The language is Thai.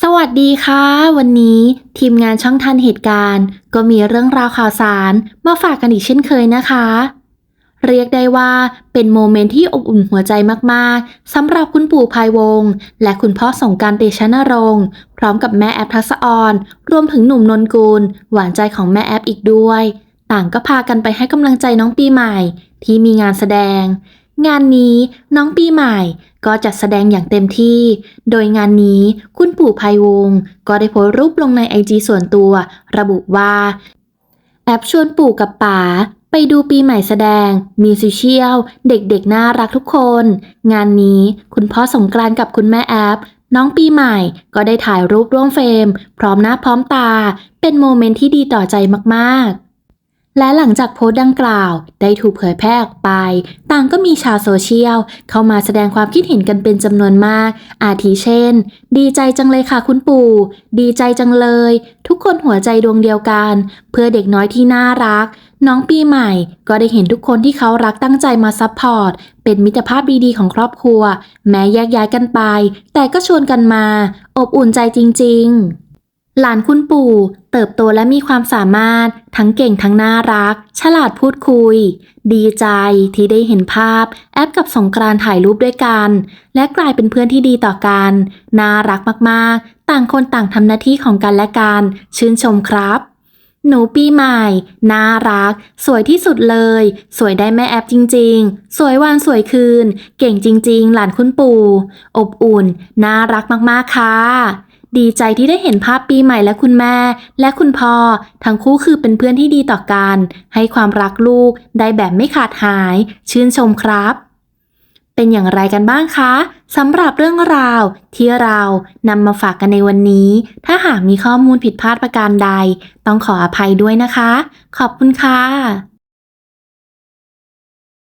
สวัสดีค่ะ วันนี้ทีมงานช่องทันเหตุการณ์ ก็มีเรื่องราวข่าวสารมาฝากกันอีกเช่นเคยนะคะ เรียกได้ว่าเป็นโมเมนต์ที่อบอุ่นหัวใจมากๆสำหรับคุณปู่ภายวง และคุณพ่อสงการเตชะนรงค์พร้อมกับแม่แอปทัศออน รวมถึงหนุ่มนนกุล หวานใจของแม่แอปอีกด้วย ต่างก็พากันไปให้กำลังใจน้องปีใหม่ ที่มีงานแสดง งานนี้น้องปีใหม่ ก็จัดแสดงอย่างเต็มที่ โดยงานนี้คุณปู่ภัยวงศ์ก็ได้โพสต์รูปลงในไอจีส่วนตัว ระบุว่า แอปชวนปู่กับป๋าไปดูปีใหม่แสดง มีซิเชียล เด็กๆ น่ารักทุกคน งานนี้คุณพ่อสงกรานต์กับคุณแม่แอป น้องปีใหม่ก็ได้ถ่ายรูปร่วมเฟรม พร้อมหน้าพร้อมตา เป็นโมเมนต์ที่ดีต่อใจมากๆ และหลังจากโพสต์ดังกล่าว ได้ถูกเผยแพร่ออกไป ต่างก็มีชาวโซเชียล เข้ามาแสดงความคิดเห็นกันเป็นจำนวนมาก อาทิเช่น ดีใจจังเลยค่ะคุณปู่ ดีใจจังเลย ทุกคนหัวใจดวงเดียวกัน เพื่อเด็กน้อยที่น่ารัก น้องปีใหม่ ก็ได้เห็นทุกคนที่เขารักตั้งใจมาซัพพอร์ต เป็นมิตรภาพดีๆของครอบครัว แม้แยกย้ายกันไป แต่ก็ชวนกันมา อบอุ่นใจจริง ๆ หลานคุณปู่ เติบโตและมีความสามารถ ทั้งเก่งทั้งน่ารัก ฉลาดพูดคุย ดีใจที่ได้เห็นภาพ แอปกับสงกรานต์ถ่ายรูปด้วยกัน และกลายเป็นเพื่อนที่ดีต่อกัน น่ารักมากๆ ต่างคนต่างทำหน้าที่ของกันและกัน ชื่นชมครับ หนูปีใหม่ น่ารัก สวยที่สุดเลย สวยได้แม่แอปจริง ๆ สวยวันสวยคืน เก่งจริง ๆ หลานคุณปู่ อบอุ่น น่ารักมากๆค่ะ ดีใจที่ได้เห็นภาพปีใหม่และคุณแม่ และคุณพ่อ ทั้งคู่คือเป็นเพื่อนที่ดีต่อกัน ให้ความรักลูกได้แบบไม่ขาดหาย ชื่นชมครับ เป็นอย่างไรกันบ้างคะสำหรับเรื่องราวที่เรานำมาฝากกันในวันนี้ ถ้าหากมีข้อมูลผิดพลาดประการใด ต้องขออภัยด้วยนะคะ ขอบคุณค่ะ